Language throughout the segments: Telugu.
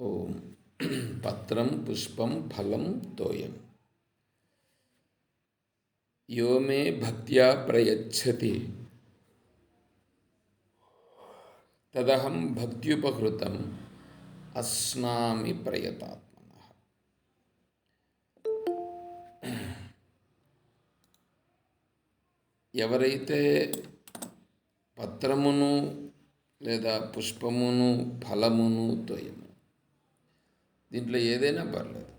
ఓం పత్రం పుష్పం ఫలం తోయం యో మే భక్త్యా ప్రయచ్చతి తదహం భక్త్యుపహృతం అస్నామి ప్రయతాత్మన ఎవరైతే పత్రమును లేదా పుష్పమును ఫలమును తోయము దీంట్లో ఏదైనా పర్లేదు.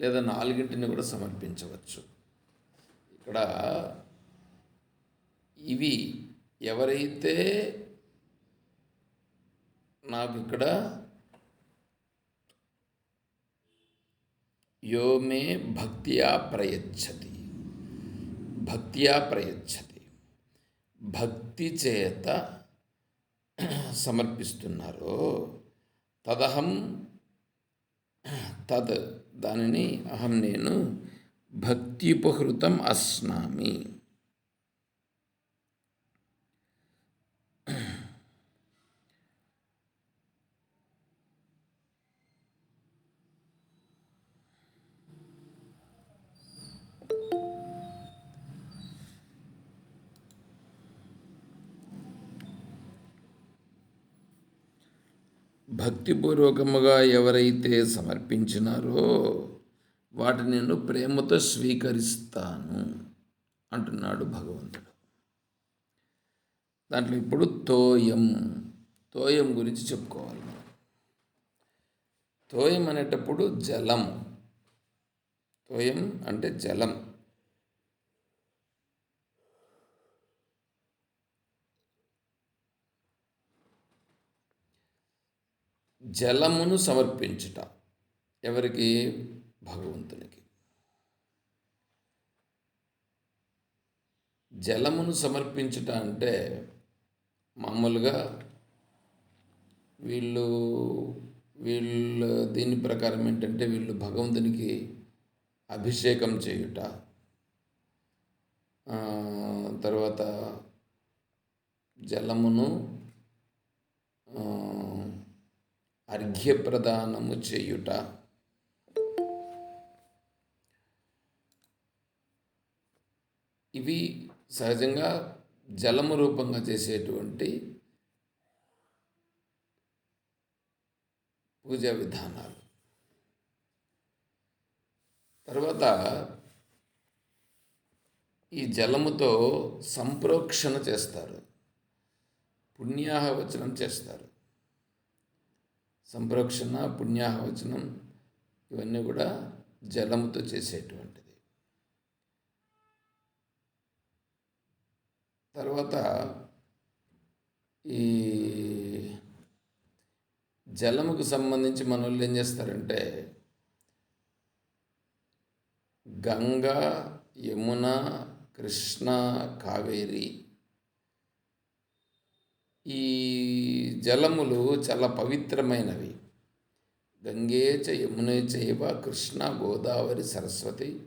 లేదా నాలుగింటిని కూడా సమర్పించవచ్చు. ఇక్కడ ఇవి ఎవరైతే నాకు ఇక్కడ యోమే భక్త్యా ప్రయచ్చతి. భక్త్యా ప్రయచ్చతి. భక్తి చేత సమర్పిస్తున్నారో తదహం తద్ దానిని అహం నేను భక్త్యుపహృతం అస్నామి భక్తిపూర్వకముగా ఎవరైతే సమర్పించినారో వాటిని నేను ప్రేమతో స్వీకరిస్తాను అంటున్నాడు భగవంతుడు. దాంట్లో ఇప్పుడు తోయం తోయం గురించి చెప్పుకోవాలి మనం. తోయం అనేటప్పుడు జలం. తోయం అంటే జలం. జలమును సమర్పించుట. ఎవరికి? భగవంతునికి. జలమును సమర్పించుట అంటే మామూలుగా వీళ్ళు వీళ్ళ దీని ప్రకారం ఏంటంటే వీళ్ళు భగవంతునికి అభిషేకం చేయుట. తర్వాత జలమును అర్ఘ్యప్రదానము చేయుట. ఇవి సహజంగా జలము రూపంగా చేసేటువంటి పూజా విధానాలు. తర్వాత ఈ జలముతో సంప్రోక్షణ చేస్తారు. పుణ్యాహవచనం చేస్తారు. సంరక్షణ పుణ్యాహవచనం ఇవన్నీ కూడా జలముతో చేసేటువంటిది. తర్వాత ఈ జలముకు సంబంధించి మన వాళ్ళు ఏం చేస్తారంటే గంగా యమున కృష్ణ కావేరి ఈ జలములు చాలా పవిత్రమైనవి. గంగే చ యమునే చైవ కృష్ణ గోదావరి సరస్వతి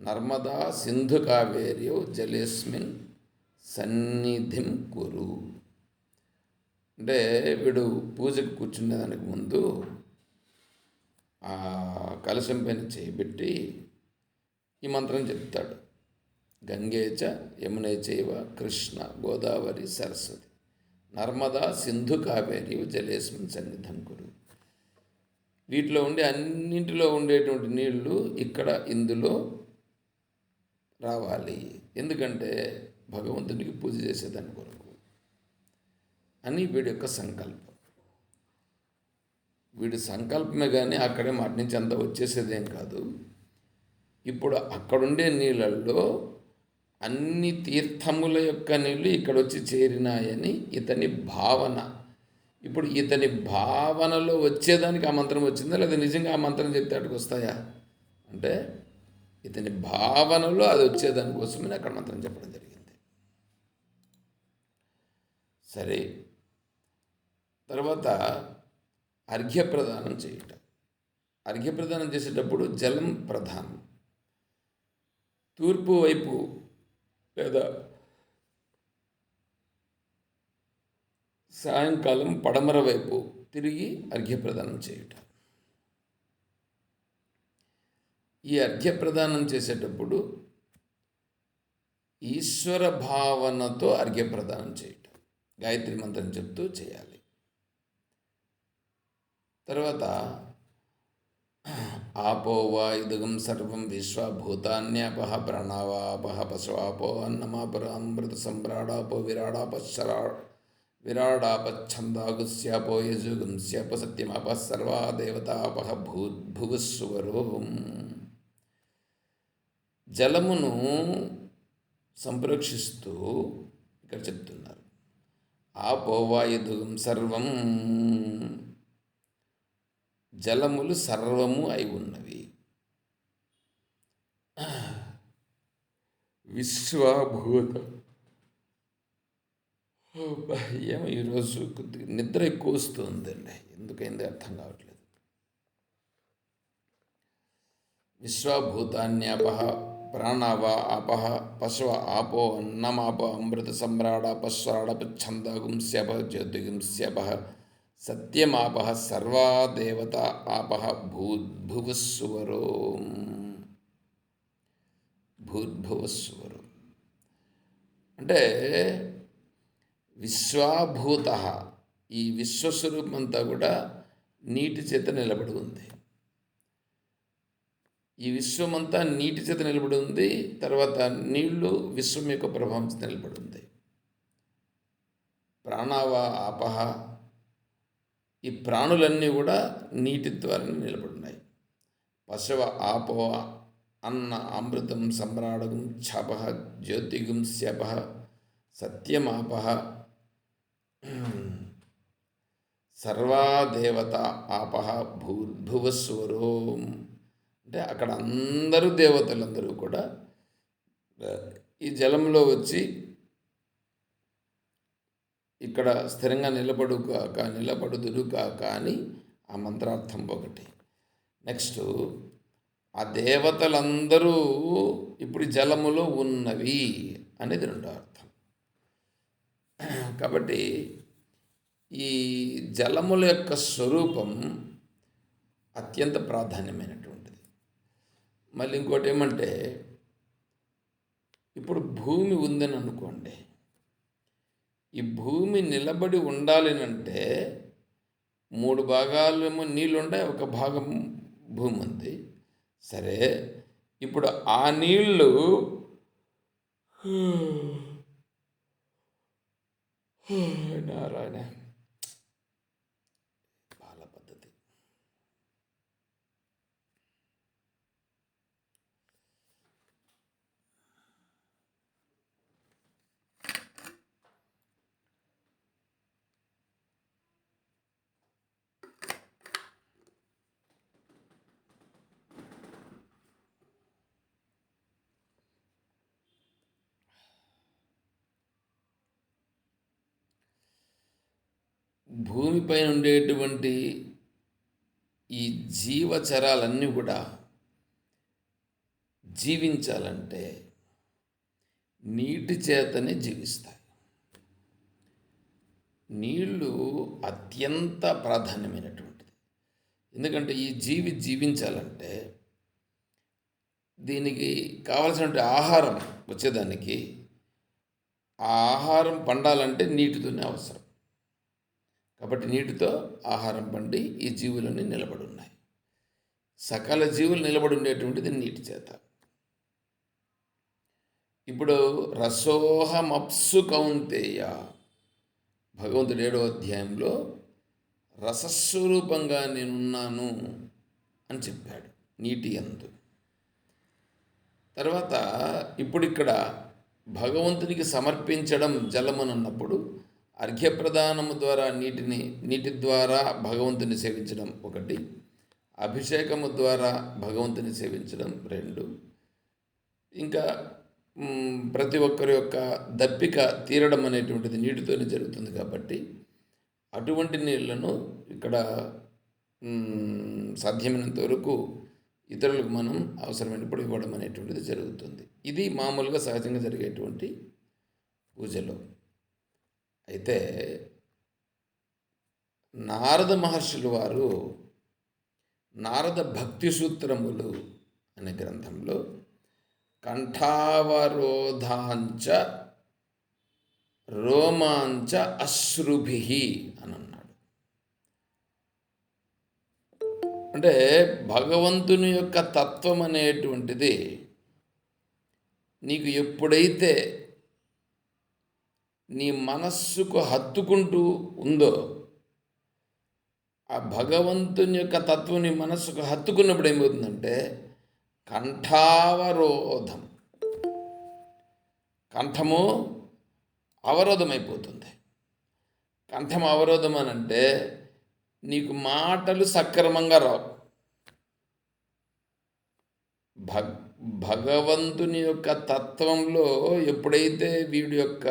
నర్మదా సింధు కావేర్యో జలేస్మిన్ సన్నిధిం కురు. అంటే వీడు పూజకు కూర్చునేదానికి ముందు ఆ కలశం పైన చేయబెట్టి ఈ మంత్రం చెప్తాడు. గంగేచ యమునే చైవ కృష్ణ గోదావరి సరస్వతి. నర్మదా సింధు కావేరి జలేస్మిన్ సన్నిధం కురు వీటిలో ఉండే అన్నింటిలో ఉండేటువంటి నీళ్ళు ఇక్కడ ఇందులో రావాలి. ఎందుకంటే భగవంతునికి పూజ చేసేదాని కొరకు అని వీడి యొక్క సంకల్పం. వీడి సంకల్పమే కానీ అక్కడే మాట నుంచి అంత వచ్చేసేదేం కాదు. ఇప్పుడు అక్కడుండే నీళ్ళల్లో అన్ని తీర్థముల యొక్క నీళ్ళు ఇక్కడ వచ్చి చేరినాయని ఇతని భావన. ఇప్పుడు ఇతని భావనలో వచ్చేదానికి ఆ మంత్రం వచ్చిందా? లేదా నిజంగా ఆ మంత్రం చెప్తే అటుకు వస్తాయా అంటే ఇతని భావనలో అది వచ్చేదానికోసమే అక్కడ మంత్రం చెప్పడం జరిగింది. సరే. తర్వాత అర్ఘ్యప్రదానం చేయుట. అర్ఘ్యప్రదానం చేసేటప్పుడు జలం ప్రధానం. తూర్పు వైపు లేదా సాయంకాలం పడమర వైపు తిరిగి అర్ఘ్యప్రదానం చేయుట. ఈ అర్ఘ్యప్రదానం చేసేటప్పుడు ఈశ్వర భావనతో అర్ఘ్యప్రదానం చేయటం. గాయత్రి మంత్రం చెప్తూ చేయాలి. తర్వాత ఆపో వా సర్వం విశ్వభూతాన్యాపహ ప్రణవాపహ పశువాపో అన్నమాపుర అమృత సంభ్రాడాపో విరాడాపశరా విరాడాపఛందాగుస్యాపో యజుగుంస్యాప సత్యమాప సర్వా దేవతాపహ భూ భువస్వరో జలమును సంప్రోక్షిస్తూ ఇక్కడ చెప్తున్నారు. ఆపోవాయుదుగం సర్వం జలములు సర్వము అయి ఉన్నవి. విశ్వభూత. ఏమో ఈరోజు కొద్దిగా నిద్ర ఎక్కువ వస్తుందండి. ఎందుకైంది అర్థం కావట్లేదు. విశ్వభూతాన్యాపహ ప్రాణవ ఆపహ పశవ ఆపో అన్నమాప అమృత సమ్రాడ పశ్వాడపఛందగుంస్యప జ్యోతిగుంస్యప జ్యోతిగుంశ్యపహ సర్వా దేవత ఆపహ భూద్భువస్సువరో భూద్భువస్సువరో అంటే విశ్వాభూత ఈ విశ్వస్వరూపం అంతా కూడా నీటి చేత నిలబడి ఉంది. ఈ విశ్వమంతా నీటి చేత నిలబడి ఉంది తర్వాత నీళ్ళు విశ్వం యొక్క ప్రభావం నిలబడి ఉంది. ప్రాణావ ఆపహ ఈ ప్రాణులన్నీ కూడా నీటి ద్వారా నిలబడినాయి పశవ ఆపో అన్న అమృతం సమ్రాడగం ఛప జ్యోతిగం శప సత్యమాప సర్వాదేవత ఆప భూర్భువస్వరోం అంటే అక్కడ అందరూ దేవతలందరూ కూడా ఈ జలంలో వచ్చి ఇక్కడ స్థిరంగా నిలబడు కాక నిలబడుదురు కాక అని ఆ మంత్రార్థం ఒకటి. నెక్స్ట్ ఆ దేవతలందరూ ఇప్పుడు జలములో ఉన్నవి అనేది రెండో అర్థం. కాబట్టి ఈ జలముల యొక్క స్వరూపం అత్యంత ప్రాధాన్యమైనటువంటిది. మళ్ళీ ఇంకోటి ఏమంటే ఇప్పుడు భూమి ఉందని అనుకోండి ఈ భూమి నిలబడి ఉండాలనంటే మూడు భాగాలేమో నీళ్ళు ఒక భాగం భూమి ఉంది సరే ఇప్పుడు ఆ నీళ్ళు నారాయణ బాల పద్ధతి భూమిపైన ఉండేటువంటి ఈ జీవచరాలన్నీ కూడా జీవించాలంటే నీటి చేతనే జీవిస్తాయి. నీళ్ళు అత్యంత ప్రాధాన్యమైనటువంటిది. ఎందుకంటే ఈ జీవి జీవించాలంటే దీనికి కావలసినటువంటి ఆహారం వచ్చేదానికి ఆ ఆహారం పండాలంటే నీటితోనే అవసరం. కాబట్టి నీటితో ఆహారం పండి ఈ జీవులన్నీ నిలబడి ఉన్నాయి సకల జీవులు నిలబడి ఉండేటువంటిది నీటి చేత. ఇప్పుడు రసోహమప్సు కౌంతేయ భగవంతుడు ఏడో అధ్యాయంలో రసస్వరూపంగా నేనున్నాను అని చెప్పాడు నీటి అందు తర్వాత ఇప్పుడు ఇక్కడ భగవంతునికి సమర్పించడం జలమనున్నప్పుడు అర్ఘ్యప్రదానము ద్వారా నీటిని నీటి ద్వారా భగవంతుని సేవించడం ఒకటి. అభిషేకము ద్వారా భగవంతుని సేవించడం రెండు. ఇంకా ప్రతి ఒక్కరి యొక్క దప్పిక తీరడం అనేటువంటిది నీటితోనే జరుగుతుంది కాబట్టి అటువంటి నీళ్ళను ఇక్కడ సాధ్యమైనంత వరకు ఇతరులకు మనం అవసరమైనప్పుడు ఇవ్వడం అనేటువంటిది జరుగుతుంది. ఇది మామూలుగా సహజంగా జరిగేటువంటి పూజలో. అయితే నారద మహర్షులు వారు నారద భక్తి సూత్రములు అనే గ్రంథంలో కంఠావరోధాంచ రోమాంచ అశ్రుభి అని అన్నాడు. అంటే భగవంతుని యొక్క తత్వం అనేటువంటిది నీకు ఎప్పుడైతే నీ మనస్సుకు హత్తుకుంటూ ఉందో ఆ భగవంతుని యొక్క తత్వం నీ మనస్సుకు హత్తుకున్నప్పుడు ఏమవుతుందంటే కంఠావరోధం. కంఠము అవరోధమైపోతుంది. కంఠం అవరోధం అని అంటే నీకు మాటలు సక్రమంగా రావు. భగ్ భగవంతుని యొక్క తత్వంలో ఎప్పుడైతే వీడి యొక్క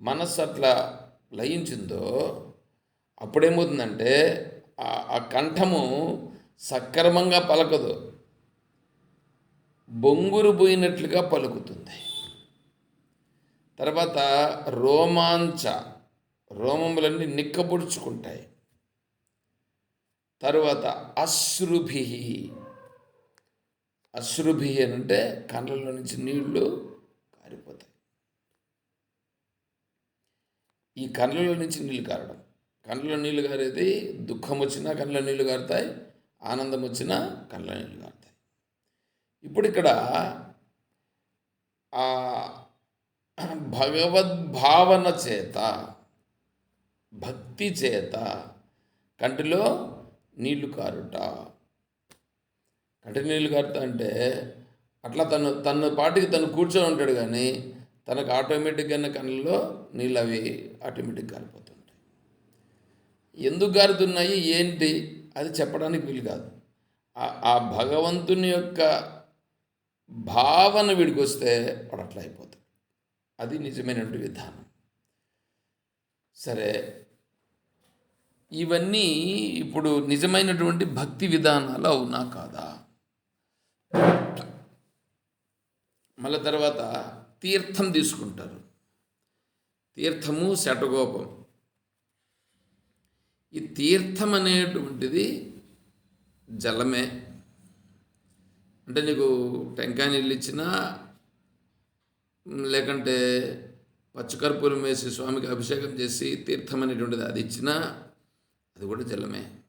మనస్సు అట్లా లయించిందో అప్పుడేమవుతుందంటే ఆ కంఠము సక్రమంగా పలకదు. బొంగురు పోయినట్లుగా పలుకుతుంది. తర్వాత రోమాంచ రోమములన్నీ నిక్కబొడుచుకుంటాయి. తర్వాత అశ్రుభి అశ్రుభి అని అంటే కళ్ళలో నుంచి నీళ్ళు కారిపోతాయి. ఈ కళ్ళలో నుంచి నీళ్ళు కారడం. కళ్ళలో నీళ్ళు కారేది దుఃఖం వచ్చినా కళ్ళలో నీళ్ళు కారుతాయి ఆనందం వచ్చినా కళ్ళ నీళ్ళు కారుతాయి. ఇప్పుడు ఇక్కడ భగవద్భావన చేత భక్తి చేత కంటిలో నీళ్ళు కారుట. కంటి నీళ్ళు కారుతా అంటే అట్లా తను తన పాటికి తను కూర్చొని ఉంటాడు కానీ తనకు ఆటోమేటిక్గా కళ్ళలో నీళ్ళు అవి ఆటోమేటిక్ కారిపోతుంటాయి ఎందుకు గారుతున్నాయి ఏంటి? అది చెప్పడానికి వీలు కాదు. ఆ భగవంతుని యొక్క భావన వీడికి వస్తే వాడు అట్లా అయిపోతాడు. అది నిజమైనటువంటి విధానం. సరే ఇవన్నీ ఇప్పుడు నిజమైనటువంటి భక్తి విధానాలు అవునా కాదా? మళ్ళీ తర్వాత తీర్థం తీసుకుంటారు. తీర్థము శటగోపం. ఈ తీర్థం అనేటువంటిది జలమే. అంటే నీకు టెంకాయ నీళ్ళు ఇచ్చినా లేకంటే పచ్చకర్పూరం వేసి స్వామికి అభిషేకం చేసి తీర్థం అనేటువంటిది అది ఇచ్చినా అది కూడా జలమే.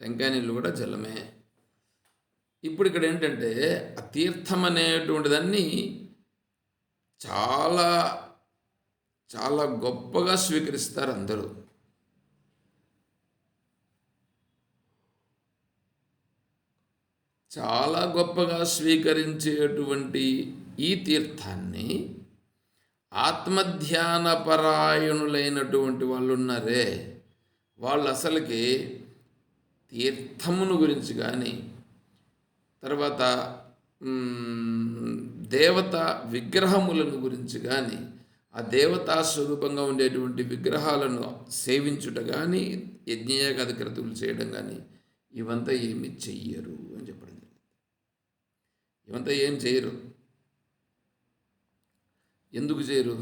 టెంకాయ నీళ్ళు కూడా జలమే. ఇప్పుడు ఇక్కడ ఏంటంటే ఆ తీర్థం అనేటువంటి దాన్ని చాలా చాలా గొప్పగా స్వీకరిస్తారు అందరూ. చాలా గొప్పగా స్వీకరించేటువంటి ఈ తీర్థాన్ని ఆత్మధ్యాన పరాయణులైనటువంటి వాళ్ళు ఉన్నారే. వాళ్ళు అసలుకి తీర్థమును గురించి కానీ తర్వాత దేవత విగ్రహములను గురించి కానీ ఆ దేవతా స్వరూపంగా ఉండేటువంటి విగ్రహాలను సేవించుట కానీ యజ్ఞయాగత క్రతువులు చేయడం కానీ ఇవంతా ఏమి చెయ్యరు అని చెప్పడం జరిగింది. ఇవంతా ఏం చేయరు ఎందుకు చేయరు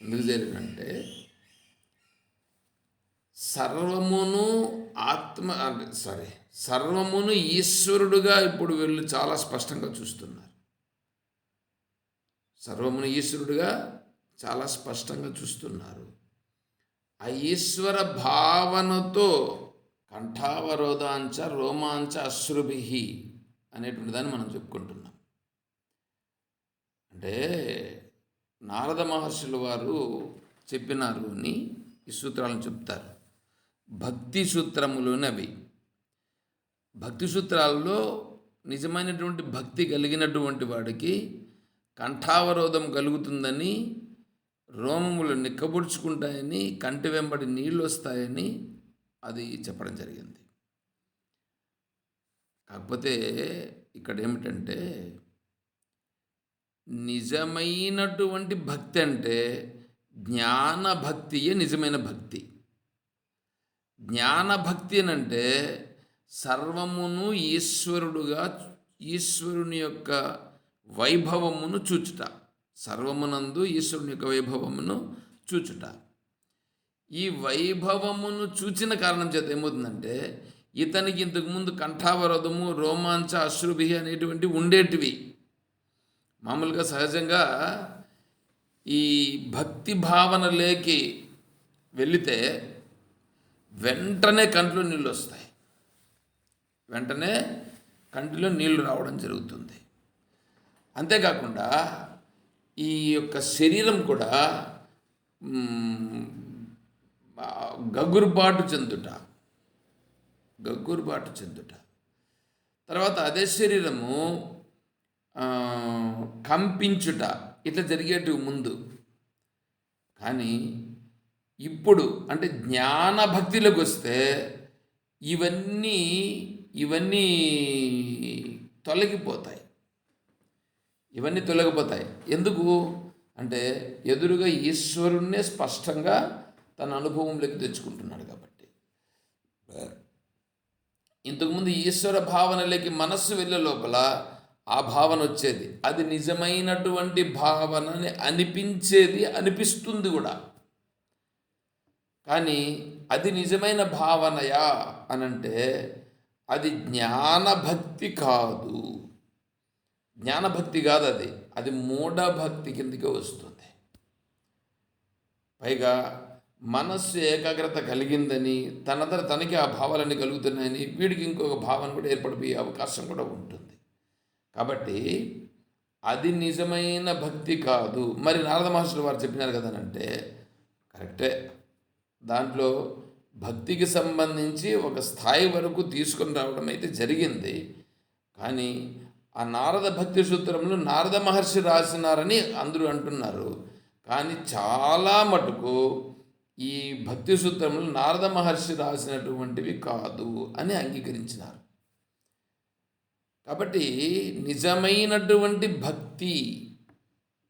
ఎందుకు చేయరు అంటే సర్వమును ఆత్మ సారీ సర్వమును ఈశ్వరుడుగా ఇప్పుడు వీళ్ళు చాలా స్పష్టంగా చూస్తున్నారు. సర్వమును ఈశ్వరుడుగా చాలా స్పష్టంగా చూస్తున్నారు. ఆ ఈశ్వర భావనతో కంఠావరోధాంచ రోమాంచ అశ్రుభి అనేటువంటి దాన్ని మనం చెప్పుకుంటున్నాం. అంటే నారద మహర్షులు వారు చెప్పినారు అని ఈ సూత్రాలను చెప్తారు. భక్తి సూత్రములోని అవి. భక్తి సూత్రాల్లో నిజమైనటువంటి భక్తి కలిగినటువంటి వాడికి కంఠావరోధం కలుగుతుందని రోమములు నిక్కబుడుచుకుంటాయని కంటి వెంబడి నీళ్ళు వస్తాయని అది చెప్పడం జరిగింది. కాకపోతే ఇక్కడ ఏమిటంటే నిజమైనటువంటి భక్తి అంటే జ్ఞాన భక్తియే నిజమైన భక్తి. జ్ఞానభక్తి అంటే సర్వమును ఈశ్వరుడుగా ఈశ్వరుని యొక్క వైభవమును చూచుట. సర్వమునందు ఈశ్వరుని యొక్క వైభవమును చూచుట. ఈ వైభవమును చూచిన కారణం చేత ఏమవుతుందంటే ఇతనికి ఇంతకుముందు కంఠావరోధము రోమాంచ అశ్రుభి అనేటువంటి ఉండేటివి. మామూలుగా సహజంగా ఈ భక్తి భావనలోకి వెళితే వెంటనే కంట్లో నీళ్ళు వస్తాయి. వెంటనే కంటిలో నీళ్ళు రావడం జరుగుతుంది. అంతేకాకుండా ఈ యొక్క శరీరం కూడా గగ్గురుబాటు గగురుబాటు చెందుట గగ్గురుబాటు చెందుట. తర్వాత అదే శరీరము కంపించుట ఇట్లా జరిగేటివి ముందు. కానీ ఇప్పుడు అంటే జ్ఞాన భక్తిలోకి వస్తే ఇవన్నీ ఇవన్నీ తొలగిపోతాయి. ఇవన్నీ తొలగిపోతాయి. ఎందుకు? అంటే ఎదురుగా ఈశ్వరుణ్ణే స్పష్టంగా తన అనుభవంలోకి తెచ్చుకుంటున్నాడు కాబట్టి. ఇంతకుముందు ఈశ్వర భావనలోకి మనస్సు వెళ్ళే లోపల ఆ భావన వచ్చేది. అది నిజమైనటువంటి భావనని అనిపించేది అనిపిస్తుంది కూడా. కానీ అది నిజమైన భావనయా అనంటే అది జ్ఞానభక్తి కాదు. జ్ఞానభక్తి కాదు అది. అది మూఢభక్తి కిందకే వస్తుంది. పైగా మనస్సు ఏకాగ్రత కలిగిందని తనంతట తనకి ఆ భావాలన్నీ కలుగుతున్నాయని వీడికి ఇంకొక భావన కూడా ఏర్పడిపోయే అవకాశం కూడా ఉంటుంది. కాబట్టి అది నిజమైన భక్తి కాదు. మరి నారద మహర్షులు వారు చెప్పినారు కదా అంటే కరెక్టే. దాంట్లో భక్తికి సంబంధించి ఒక స్థాయి వరకు తీసుకొని రావడం అయితే జరిగింది. కానీ ఆ నారద భక్తి సూత్రంలో నారద మహర్షి రాసినారని అందరూ అంటున్నారు. కానీ చాలా మటుకు ఈ భక్తి సూత్రంలో నారద మహర్షి రాసినటువంటివి కాదు అని అంగీకరించినారు. కాబట్టి నిజమైనటువంటి భక్తి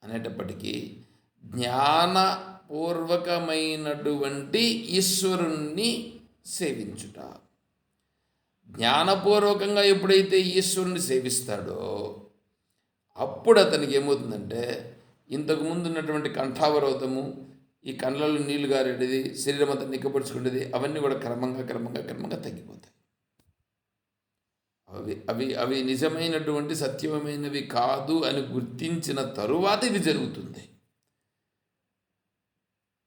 అనేటప్పటికీ జ్ఞానపూర్వకమైనటువంటి ఈశ్వరుణ్ణి సేవించుట జ్ఞానపూర్వకంగా ఎప్పుడైతే ఈశ్వరుని సేవిస్తాడో అప్పుడు అతనికి ఏమవుతుందంటే ఇంతకు ముందు ఉన్నటువంటి కంఠావరోధము ఈ కండ్లలో నీళ్ళు గారేటిది శరీరం అంతా నిక్కపరుచుకునేది అవన్నీ కూడా క్రమంగా క్రమంగా క్రమంగా తగ్గిపోతాయి. అవి అవి అవి నిజమైనటువంటి సత్యమైనవి కాదు అని గుర్తించిన తరువాత ఇది జరుగుతుంది.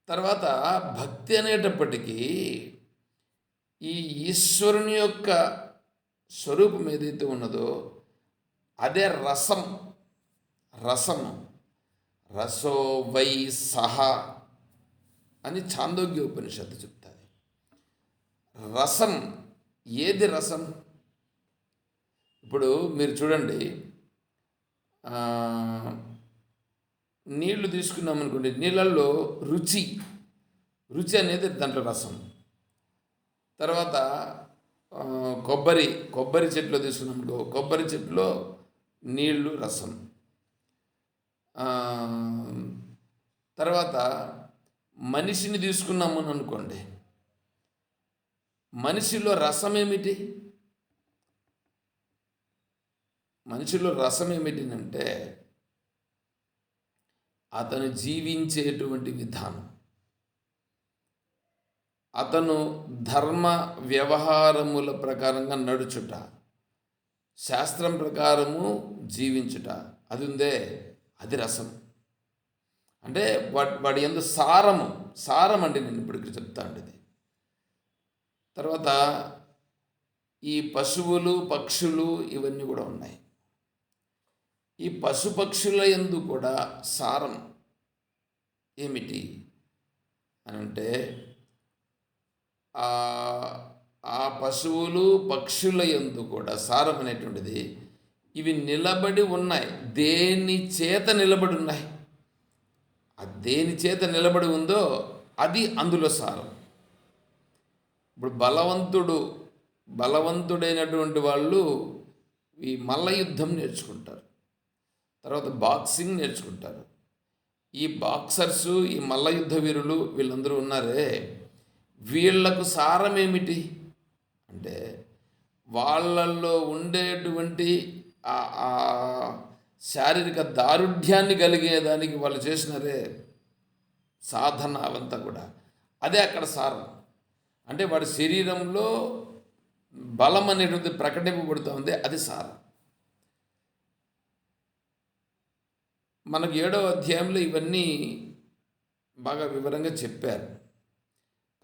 తర్వాత భక్తి అనేటప్పటికీ ఈ ఈశ్వరుని యొక్క స్వరూపం ఏదైతే ఉన్నదో అదే రసం. రసం. రసో వై సహ అని చాందోగ్య ఉపనిషత్తు చెప్తుంది. రసం ఏది రసం? ఇప్పుడు మీరు చూడండి నీళ్ళు తీసుకున్నాం అనుకోండి నీళ్ళల్లో రుచి. రుచి అనేది దాంట్లో రసం. తర్వాత కొబ్బరి కొబ్బరి చెట్లు తీసుకున్నప్పుడు కొబ్బరి చెట్టులో నీళ్ళు రసం. తర్వాత మనిషిని తీసుకున్నాము అని అనుకోండి. మనిషిలో రసం ఏమిటి? మనిషిలో రసం ఏమిటి అంటే అతను జీవించేటువంటి విధానం. అతను ధర్మ వ్యవహారముల ప్రకారంగా నడుచుట శాస్త్రం ప్రకారము జీవించుట. అది ఉందే అది రసం. అంటే వాడి వాడి ఎందు సారము సారం అంటే నేను ఇప్పటికి చెప్తా ఉండేది. తర్వాత ఈ పశువులు పక్షులు ఇవన్నీ కూడా ఉన్నాయి. ఈ పశు పక్షుల ఎందు కూడా సారం ఏమిటి? అని అంటే ఆ ఆ పశువులు పక్షుల ఎందు కూడా సారం అనేటువంటిది ఇవి నిలబడి ఉన్నాయి. దేని చేత నిలబడి ఉన్నాయి? ఆ దేని చేత నిలబడి ఉందో అది అందులో సారం. ఇప్పుడు బలవంతుడు బలవంతుడైనటువంటి వాళ్ళు ఈ మల్ల యుద్ధం నేర్చుకుంటారు. తర్వాత బాక్సింగ్ నేర్చుకుంటారు. ఈ బాక్సర్సు ఈ మల్ల యుద్ధ వీరులు వీళ్ళందరూ ఉన్నారే? వీళ్ళకు సారం ఏమిటి అంటే వాళ్ళల్లో ఉండేటువంటి ఆ- శారీరక దారుఢ్యాన్ని కలిగేదానికి వాళ్ళు చేసినరే సాధన అవంతా కూడా. అదే అక్కడ సారం. అంటే వాడి శరీరంలో బలం అనేటువంటి ప్రకటింపబడుతూ ఉంది అది సారం. మనకు ఏడవ అధ్యాయంలో ఇవన్నీ బాగా వివరంగా చెప్పారు.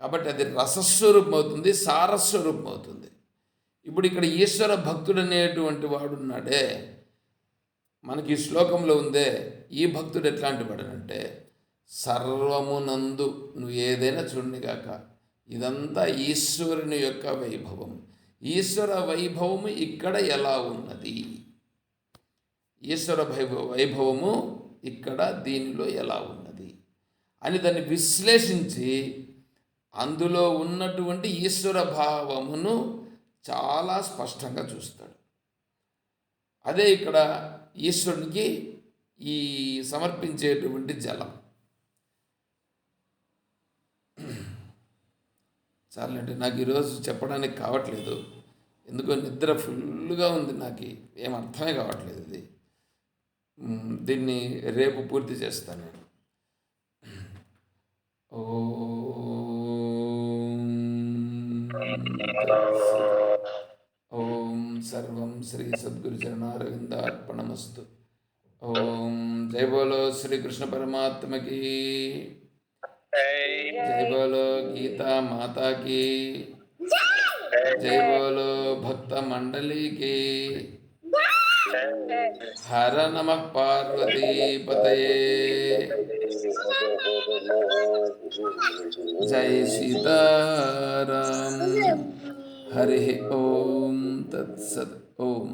కాబట్టి అది రసస్వరూపం అవుతుంది సారస్వరూపం అవుతుంది ఇప్పుడు ఇక్కడ ఈశ్వర భక్తుడు అనేటువంటి వాడున్నాడే మనకి ఈ శ్లోకంలో ఉందే ఈ భక్తుడు ఎట్లాంటి వాడనంటే సర్వమునందు నువ్వు ఏదైనా చూడనిగాక ఇదంతా ఈశ్వరుని యొక్క వైభవం. ఈశ్వర వైభవము ఇక్కడ ఎలా ఉన్నది? ఈశ్వర వైభవ వైభవము ఇక్కడ దీనిలో ఎలా ఉన్నది? అని దాన్ని విశ్లేషించి అందులో ఉన్నటువంటి ఈశ్వర భావమును చాలా స్పష్టంగా చూస్తాడు. అదే ఇక్కడ ఈశ్వరునికి ఈ సమర్పించేటువంటి జలం. చాలంటే నాకు ఈరోజు చెప్పడానికి కావట్లేదు. ఎందుకో నిద్ర ఫుల్గా ఉంది నాకు. ఏం అర్థమే కావట్లేదు ఇది. దీన్ని రేపు పూర్తి చేస్తాను. నేను ఓం సర్వం శ్రీ సద్గురు చరణారవిందార్పణమస్తు ఓం జై బోలో శ్రీకృష్ణ పరమాత్మకి జై బోలో గీతా మాతాకి జై బోలో భక్త మండలికి హర నమ పార్వతీ పతయే. జై సీతారాం హరి ఓం తత్సత్ ఓం